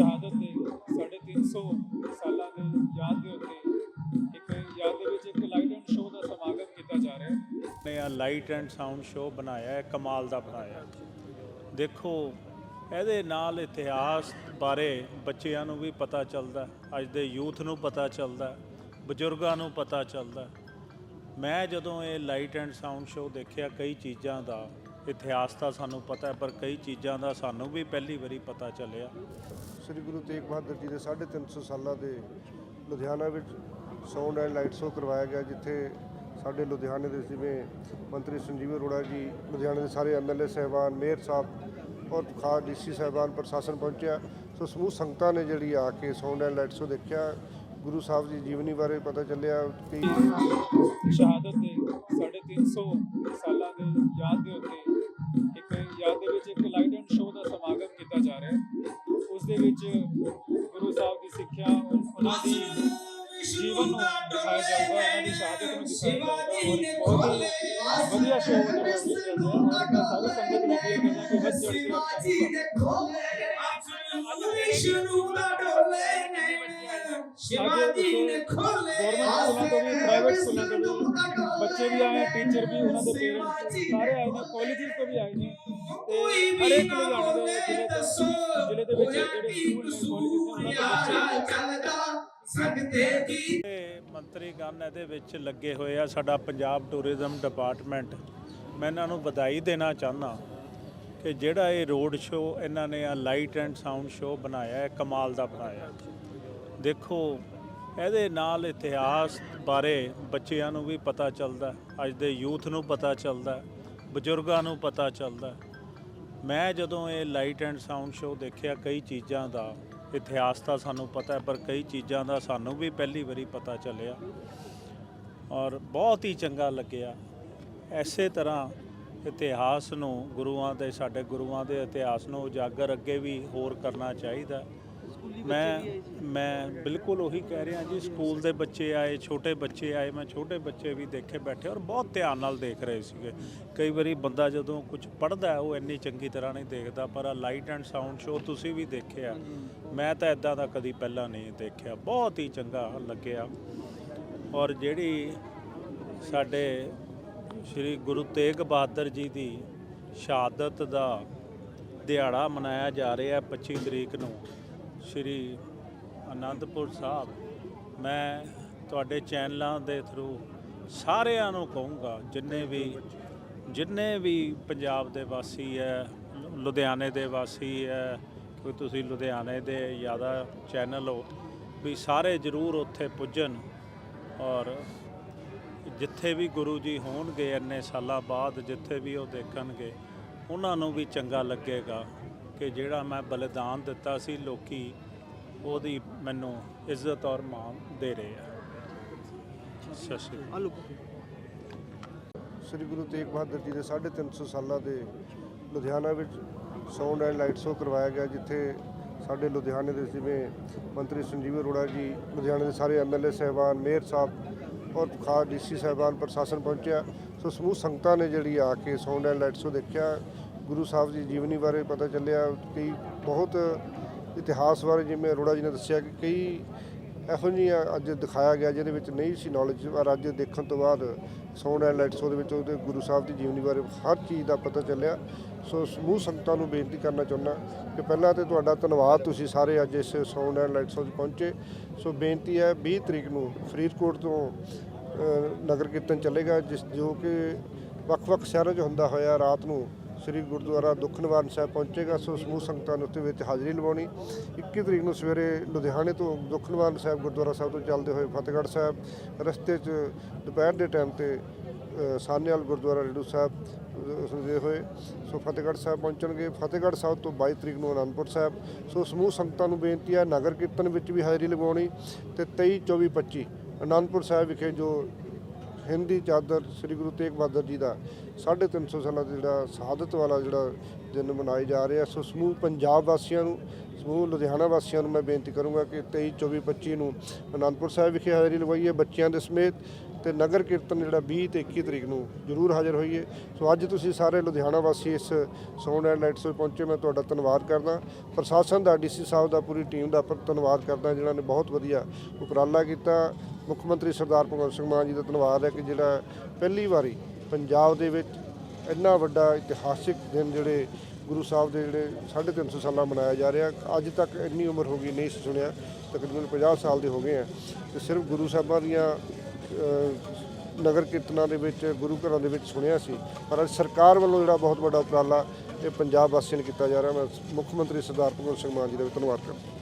ਸ਼ਹਾਦਤ ਦੇ 350 ਸਾਲਾਂ ਦੇ ਯਾਦ ਦੇ ਉੱਤੇ ਇੱਕ ਯਾਦ ਦੇ ਵਿੱਚ ਇੱਕ ਲਾਈਟ ਐਂਡ ਸ਼ੋਅ ਦਾ ਸਮਾਗਮ ਕੀਤਾ ਜਾ ਰਿਹਾ ਹੈ। ਨੇ ਆ ਲਾਈਟ ਐਂਡ ਸਾਊਂਡ ਸ਼ੋਅ ਬਣਾਇਆ ਹੈ, ਕਮਾਲ ਦਾ ਬਣਾਇਆ ਦੇਖੋ, ਇਹਦੇ ਨਾਲ ਇਤਿਹਾਸ ਬਾਰੇ ਬੱਚਿਆਂ ਨੂੰ ਵੀ ਪਤਾ ਚੱਲਦਾ ਅੱਜ ਦੇ ਯੂਥ ਨੂੰ ਪਤਾ ਚੱਲਦਾ ਬਜ਼ੁਰਗਾਂ ਨੂੰ ਪਤਾ ਚੱਲਦਾ ਮੈਂ ਜਦੋਂ ਇਹ ਲਾਈਟ ਐਂਡ ਸਾਊਂਡ ਸ਼ੋਅ ਦੇਖਿਆ, ਕਈ ਚੀਜ਼ਾਂ ਦਾ ਇਤਿਹਾਸ ਤਾਂ ਸਾਨੂੰ ਪਤਾ ਹੈ, ਪਰ ਕਈ ਚੀਜ਼ਾਂ ਦਾ ਸਾਨੂੰ ਵੀ ਪਹਿਲੀ ਵਾਰੀ ਪਤਾ ਚੱਲਿਆ। ਸ੍ਰੀ ਗੁਰੂ ਤੇਗ ਬਹਾਦਰ ਜੀ ਦੇ 350 ਸਾਲਾਂ ਦੇ ਲੁਧਿਆਣਾ ਵਿੱਚ ਸਾਊਂਡ ਐਂਡ ਲਾਈਟ ਸ਼ੋਅ ਕਰਵਾਇਆ ਗਿਆ, ਜਿੱਥੇ ਸਾਡੇ ਲੁਧਿਆਣੇ ਦੇ ਜਿਵੇਂ ਮੰਤਰੀ ਸੰਜੀਵ ਅਰੋੜਾ ਜੀ, ਲੁਧਿਆਣੇ ਦੇ ਸਾਰੇ ਐਮਐਲਏ ਸਹਿਬਾਨ, ਮੇਅਰ ਸਾਹਿਬ ਔਰ ਖਾਸ ਡੀਸੀ ਸਹਿਬਾਨ ਪ੍ਰਸ਼ਾਸਨ ਪਹੁੰਚਿਆ। ਸੋ ਸਮੂਹ ਸੰਗਤਾਂ ਨੇ ਜਿਹੜੀ ਆ ਕੇ ਸਾਊਂਡ ਐਂਡ ਲਾਈਟ ਸ਼ੋਅ ਦੇਖਿਆ। ਗੁਰੂ ਸਾਹਿਬ ਦੀ ਜੀਵਨੀ ਬਾਰੇ ਪਤਾ ਚੱਲਿਆ ਕਿ ਸ਼ਹਾਦਤ ਦੇ 350 ਸਾਲਾਂ ਦੇ ਯਾਦ ਦੇ ਉੱਤੇ ਸਿੱਖਿਆ ਉਹਨਾਂ ਦੀ ਜੀਵਨ ਨੂੰ ਦਿਖਾਇਆ ਜਾਊਗਾ ਉਹਨਾਂ ਦੀ ਸ਼ਹਾਦਤ ਨੂੰ ਦਿਖਾਇਆ ਬਹੁਤ ਹੀ ਵਧੀਆ ਸ਼ੋਅ ਹੈ ਔਰ ਮੈਂ ਸਾਰੀ ਸੰਗਤ ਨੂੰ ਬੇਨਤੀ ਕਰਦਾ ਕਿ ਕੇ ਸ਼ਿਵਾਜੀ ਨੇ ਖੋਲੇ ਵਿਸ਼ਨੂੰ ਦਾ ਡੋਲੇ ਨੈਣ ਸ਼ਿਵਾਜੀ ਨੇ ਖੋਲੇ ਗਵਰਨਮੈਂਟ ਸਕੂਲਾਂ ਤੋਂ ਵੀ ਪ੍ਰਾਈਵੇਟ ਸਕੂਲਾਂ ਤੋਂ ਵੀ ਬੱਚੇ ਵੀ ਆਏ ਟੀਚਰ ਵੀ ਉਹਨਾਂ ਦੇ ਪੇਰੈਂਟਸ ਸਾਰੇ ਆਏ ਨੇ ਕਾਲਜਿਸ ਤੋਂ ਵੀ ਆਏ ਨੇ। ਤੇ ਹਰੇਕ ਲੁਧਿਆਣਾ ਦੇ ਜ਼ਿਲ੍ਹੇ ਤੋਂ ਜ਼ਿਲ੍ਹੇ ਦੇ ਵਿੱਚ ਜਿਹੜੇ ਸਕੂਲ ਨੇ ਕਾਲਜਿਸ ਨੇ ਉਹਨਾਂ ਦੇ ਬੱਚੇ ਚੱਲਦਾ ਸੰਗਤੇ ਦੀ ਤੇ ਮੰਤਰੀ ਗਨ ਇਹਦੇ ਵਿੱਚ ਲੱਗੇ ਹੋਏ ਆ ਸਾਡਾ ਪੰਜਾਬ ਟੂਰਿਜ਼ਮ ਡਿਪਾਰਟਮੈਂਟ ਮੈਂ ਇਹਨਾਂ ਨੂੰ ਵਧਾਈ ਦੇਣਾ ਚਾਹੁੰਦਾ ਕਿ ਜਿਹੜਾ ਇਹ ਰੋਡ ਸ਼ੋਅ ਇਹਨਾਂ ਨੇ ਆ ਲਾਈਟ ਐਂਡ ਸਾਊਂਡ ਸ਼ੋਅ ਬਣਾਇਆ ਹੈ ਕਮਾਲ ਦਾ ਬਣਾਇਆ। ਦੇਖੋ ਇਹਦੇ ਨਾਲ ਇਤਿਹਾਸ ਬਾਰੇ ਬੱਚਿਆਂ ਨੂੰ ਵੀ ਪਤਾ ਚੱਲਦਾ ਅੱਜ ਦੇ ਯੂਥ ਨੂੰ ਪਤਾ ਚੱਲਦਾ ਬਜ਼ੁਰਗਾਂ ਨੂੰ ਪਤਾ ਚੱਲਦਾ। ਮੈਂ ਜਦੋਂ ਇਹ ਲਾਈਟ ਐਂਡ ਸਾਊਂਡ ਸ਼ੋਅ ਦੇਖਿਆ, ਕਈ ਚੀਜ਼ਾਂ ਦਾ ਇਤਿਹਾਸ ਤਾਂ ਸਾਨੂੰ ਪਤਾ ਹੈ, ਪਰ ਕਈ ਚੀਜ਼ਾਂ ਦਾ ਸਾਨੂੰ ਵੀ ਪਹਿਲੀ ਵਾਰੀ ਪਤਾ ਚੱਲਿਆ ਔਰ ਬਹੁਤ ਹੀ ਚੰਗਾ ਲੱਗਿਆ। ਐਸੇ ਤਰ੍ਹਾਂ ਇਤਿਹਾਸ ਨੂੰ ਗੁਰੂਆਂ ਦੇ, ਸਾਡੇ ਗੁਰੂਆਂ ਦੇ ਇਤਿਹਾਸ ਨੂੰ ਉਜਾਗਰ ਅੱਗੇ ਵੀ ਹੋਰ ਕਰਨਾ ਚਾਹੀਦਾ। ਮੈਂ ਮੈਂ ਬਿਲਕੁਲ ਉਹੀ ਕਹਿ ਰਿਹਾ ਜੀ, ਸਕੂਲ ਦੇ ਬੱਚੇ ਆਏ, ਛੋਟੇ ਬੱਚੇ ਆਏ, ਮੈਂ ਛੋਟੇ ਬੱਚੇ ਵੀ ਦੇਖੇ ਬੈਠੇ ਔਰ ਬਹੁਤ ਧਿਆਨ ਨਾਲ ਦੇਖ ਰਹੇ ਸੀਗੇ। ਕਈ ਵਾਰੀ ਬੰਦਾ ਜਦੋਂ ਕੁਝ ਪੜ੍ਹਦਾ ਉਹ ਇੰਨੀ ਚੰਗੀ ਤਰ੍ਹਾਂ ਨਹੀਂ ਦੇਖਦਾ, ਪਰ ਲਾਈਟ ਐਂਡ ਸਾਊਂਡ ਸ਼ੋਅ ਤੁਸੀਂ ਵੀ ਦੇਖਿਆ। ਮੈਂ ਤਾਂ ਇਦਾਂ ਦਾ ਕਦੀ ਪਹਿਲਾਂ ਨਹੀਂ ਦੇਖਿਆ। ਬਹੁਤ ਹੀ ਚੰਗਾ ਲੱਗਿਆ। ਔਰ ਜਿਹੜੀ ਸਾਡੇ ਸ੍ਰੀ ਗੁਰੂ ਤੇਗ ਬਹਾਦਰ ਜੀ ਦੀ ਸ਼ਹਾਦਤ ਦਾ ਦਿਹਾੜਾ ਮਨਾਇਆ ਜਾ ਰਿਹਾ ਹੈ 25 ਤਰੀਕ ਨੂੰ ਸ੍ਰੀ ਅਨੰਦਪੁਰ ਸਾਹਿਬ, ਮੈਂ ਤੁਹਾਡੇ ਚੈਨਲਾਂ ਦੇ ਥਰੂ ਸਾਰਿਆਂ ਨੂੰ ਕਹੂੰਗਾ, ਜਿੰਨੇ ਵੀ ਜਿੰਨੇ ਵੀ ਪੰਜਾਬ ਦੇ ਵਾਸੀ ਹੈ, ਲੁਧਿਆਣੇ ਦੇ ਵਾਸੀ ਹੈ ਕਿ ਤੁਸੀਂ ਲੁਧਿਆਣੇ ਦੇ ਜ਼ਿਆਦਾ ਚੈਨਲ ਹੋ, ਵੀ ਸਾਰੇ ਜ਼ਰੂਰ ਉੱਥੇ ਪੁੱਜਣ ਔਰ ਜਿੱਥੇ ਵੀ ਗੁਰੂ ਜੀ ਹੋਣਗੇ ਇੰਨੇ ਸਾਲਾਂ ਬਾਅਦ, ਜਿੱਥੇ ਵੀ ਉਹ ਦੇਖਣਗੇ, ਉਹਨਾਂ ਨੂੰ ਵੀ ਚੰਗਾ ਲੱਗੇਗਾ। ਕਿ ਜਿਹੜਾ ਮੈਂ ਬਲੀਦਾਨ ਦਿੱਤਾ ਸੀ ਲੋਕੀ ਉਹਦੀ ਮੈਨੂੰ ਇੱਜ਼ਤ ਔਰ ਮਾਣ ਦੇ ਰਹੇ ਆ। ਸਤਿ ਸ਼੍ਰੀ ਅਕਾਲ। ਸ੍ਰੀ ਗੁਰੂ ਤੇਗ ਬਹਾਦਰ ਜੀ ਦੇ 350 ਸਾਲਾਂ ਦੇ ਲੁਧਿਆਣਾ ਵਿੱਚ ਸਾਊਂਡ ਐਂਡ ਲਾਈਟ ਸ਼ੋਅ ਕਰਵਾਇਆ ਗਿਆ ਜਿੱਥੇ ਸਾਡੇ ਲੁਧਿਆਣੇ ਦੇ ਜਿਵੇਂ ਮੰਤਰੀ ਸੰਜੀਵ ਅਰੋੜਾ ਜੀ ਲੁਧਿਆਣੇ ਦੇ ਸਾਰੇ ਐਮਐਲਏ ਸਹਿਬਾਨ ਮੇਅਰ ਸਾਹਿਬ ਔਰ ਖਾਸ ਡੀਸੀ ਸਹਿਬਾਨ ਪ੍ਰਸ਼ਾਸਨ ਪਹੁੰਚਿਆ। ਸੋ ਸਮੂਹ ਸੰਗਤਾਂ ਨੇ ਜਿਹੜੀ ਆ ਕੇ ਸਾਊਂਡ ਐਂਡ ਲਾਈਟ ਸ਼ੋਅ ਦੇਖਿਆ। ਗੁਰੂ ਸਾਹਿਬ ਦੀ ਜੀਵਨੀ ਬਾਰੇ ਪਤਾ ਚੱਲਿਆ ਕਈ ਬਹੁਤ ਇਤਿਹਾਸ ਬਾਰੇ ਜਿਵੇਂ ਅਰੋੜਾ ਜੀ ਨੇ ਦੱਸਿਆ ਕਿ ਕਈ ਇਹੋ ਜਿਹੀਆਂ ਅੱਜ ਦਿਖਾਇਆ ਗਿਆ ਜਿਹਦੇ ਵਿੱਚ ਨਹੀਂ ਸੀ ਨੌਲੇਜ ਪਰ ਅੱਜ ਦੇਖਣ ਤੋਂ ਬਾਅਦ ਸਾਊਂਡ ਐਂਡ ਲਾਈਟ ਸ਼ੋਅ ਦੇ ਵਿੱਚ ਉਹਦੇ ਗੁਰੂ ਸਾਹਿਬ ਦੀ ਜੀਵਨੀ ਬਾਰੇ ਹਰ ਚੀਜ਼ ਦਾ ਪਤਾ ਚੱਲਿਆ। ਸੋ ਸਮੂਹ ਸੰਗਤਾਂ ਨੂੰ ਬੇਨਤੀ ਕਰਨਾ ਚਾਹੁੰਦਾ ਕਿ ਪਹਿਲਾਂ ਤੇ ਤੁਹਾਡਾ ਧੰਨਵਾਦ ਤੁਸੀਂ ਸਾਰੇ ਅੱਜ ਇਸ ਸਾਊਂਡ ਐਂਡ ਲਾਈਟ ਸ਼ੋਅ 'ਚ ਪਹੁੰਚੇ। ਸੋ ਬੇਨਤੀ ਹੈ 20 ਤਰੀਕ ਨੂੰ ਫਰੀਦਕੋਟ ਤੋਂ ਨਗਰ ਕੀਰਤਨ ਚੱਲੇਗਾ, ਜਿਸ ਜੋ ਕਿ ਵੱਖ-ਵੱਖ ਸ਼ਹਿਰਾਂ 'ਚ ਹੁੰਦਾ ਹੋਇਆ ਰਾਤ ਨੂੰ। ਸ੍ਰੀ ਗੁਰਦੁਆਰਾ ਦੁੱਖ ਨਿਵਾਰਨ ਸਾਹਿਬ ਪਹੁੰਚੇਗਾ ਸੋ ਸਮੂਹ ਸੰਗਤਾਂ ਨੇ ਉੱਥੇ ਵਿੱਚ ਹਾਜ਼ਰੀ ਲਵਾਉਣੀ। 21 ਤਰੀਕ ਨੂੰ ਸਵੇਰੇ ਲੁਧਿਆਣੇ ਤੋਂ ਦੁੱਖ ਨਿਵਾਰਨ ਸਾਹਿਬ ਗੁਰਦੁਆਰਾ ਸਾਹਿਬ ਤੋਂ ਚੱਲਦੇ ਹੋਏ ਫਤਿਹਗੜ੍ਹ ਸਾਹਿਬ ਰਸਤੇ 'ਚ ਦੁਪਹਿਰ ਦੇ ਟਾਈਮ ਤੇ ਸਾਨੇਵਾਲ ਗੁਰਦੁਆਰਾ ਰੇਡੂ ਸਾਹਿਬ ਅ, ਦੇ ਹੋਏ। ਸੋ ਫਤਿਹਗੜ੍ਹ ਸਾਹਿਬ ਪਹੁੰਚਣਗੇ। ਫਤਿਹਗੜ੍ਹ ਸਾਹਿਬ ਤੋਂ 22 ਤਰੀਕ ਨੂੰ ਅਨੰਦਪੁਰ ਸਾਹਿਬ। ਸੋ ਸਮੂਹ ਸੰਗਤਾਂ ਨੂੰ ਬੇਨਤੀ ਹੈ ਨਗਰ ਕੀਰਤਨ ਵਿੱਚ ਵੀ ਹਾਜ਼ਰੀ ਲਗਵਾਉਣੀ ਤੇ 23 24 25 ਅਨੰਦਪੁਰ ਸਾਹਿਬ ਵਿਖੇ ਜੋ ਹਿੰਦੀ ਚਾਦਰ ਸ੍ਰੀ ਗੁਰੂ ਤੇਗ ਬਹਾਦਰ ਜੀ ਦਾ 350 ਸਾਲਾਂ ਦਾ ਜਿਹੜਾ ਸ਼ਹਾਦਤ ਵਾਲਾ ਜਿਹੜਾ ਦਿਨ ਮਨਾਏ ਜਾ ਰਿਹਾ। ਸੋ ਸਮੂਹ ਪੰਜਾਬ ਵਾਸੀਆਂ ਨੂੰ, ਸਮੂਹ ਲੁਧਿਆਣਾ ਵਾਸੀਆਂ ਨੂੰ ਮੈਂ ਬੇਨਤੀ ਕਰੂੰਗਾ ਕਿ 23 24 25 ਨੂੰ ਅਨੰਦਪੁਰ ਸਾਹਿਬ ਵਿਖੇ ਹਾਜ਼ਰੀ ਲਵਾਈਏ ਬੱਚਿਆਂ ਦੇ ਸਮੇਤ ਤੇ ਨਗਰ ਕੀਰਤਨ ਜਿਹੜਾ 20 ਤੇ 21 ਤਰੀਕ ਨੂੰ ਜ਼ਰੂਰ ਹਾਜ਼ਰ ਹੋਈਏ। ਸੋ ਅੱਜ ਤੁਸੀਂ ਸਾਰੇ ਲੁਧਿਆਣਾ ਵਾਸੀ ਇਸ ਸਾਊਂਡ ਐਂਡ ਲਾਈਟਸ ਵਿੱਚ ਪਹੁੰਚੇ, ਮੈਂ ਤੁਹਾਡਾ ਧੰਨਵਾਦ ਕਰਦਾ। ਪ੍ਰਸ਼ਾਸਨ ਦਾ ਡੀਸੀ ਸਾਹਿਬ ਦਾ, ਪੂਰੀ ਟੀਮ ਦਾ ਪ- ਧੰਨਵਾਦ ਕਰਦਾ, ਜਿਨ੍ਹਾਂ ਨੇ ਬਹੁਤ ਵਧੀਆ ਉਪਰਾਲਾ ਕੀਤਾ। ਮੁੱਖ ਮੰਤਰੀ ਸਰਦਾਰ ਭਗਵੰਤ ਸਿੰਘ ਮਾਨ ਜੀ ਦਾ ਧੰਨਵਾਦ ਹੈ ਕਿ ਜਿਹੜਾ ਪਹਿਲੀ ਵਾਰੀ ਪੰਜਾਬ ਦੇ ਵਿੱਚ ਇੰਨਾ ਵੱਡਾ ਇਤਿਹਾਸਿਕ ਦਿਨ ਜਿਹੜੇ ਗੁਰੂ ਸਾਹਿਬ ਦੇ ਜਿਹੜੇ 350 ਸਾਲਾਂ ਮਨਾਇਆ ਜਾ ਰਿਹਾ, ਅੱਜ ਤੱਕ ਇੰਨੀ ਉਮਰ ਹੋ ਗਈ, ਨਹੀਂ ਸੀ ਸੁਣਿਆ, ਤਕਰੀਬਨ 50 ਸਾਲ ਦੇ ਹੋ ਗਏ ਆ ਤੇ ਸਿਰਫ ਗੁਰੂ ਸਾਹਿਬਾਂ ਦੀਆਂ ਨਗਰ ਕੀਰਤਨਾਂ ਦੇ ਵਿੱਚ, ਗੁਰੂ ਘਰਾਂ ਦੇ ਵਿੱਚ ਸੁਣਿਆ ਸੀ। ਪਰ ਅੱਜ ਸਰਕਾਰ ਵੱਲੋਂ ਜਿਹੜਾ ਬਹੁਤ ਵੱਡਾ ਉਪਰਾਲਾ ਇਹ ਪੰਜਾਬ ਵਾਸੀਆਂ ਨੇ ਕੀਤਾ ਜਾ ਰਿਹਾ, ਮੈਂ ਮੁੱਖ ਮੰਤਰੀ ਸਰਦਾਰ ਭਗਵੰਤ ਸਿੰਘ ਮਾਨ ਜੀ ਦਾ ਵੀ ਧੰਨਵਾਦ ਕਰਦਾ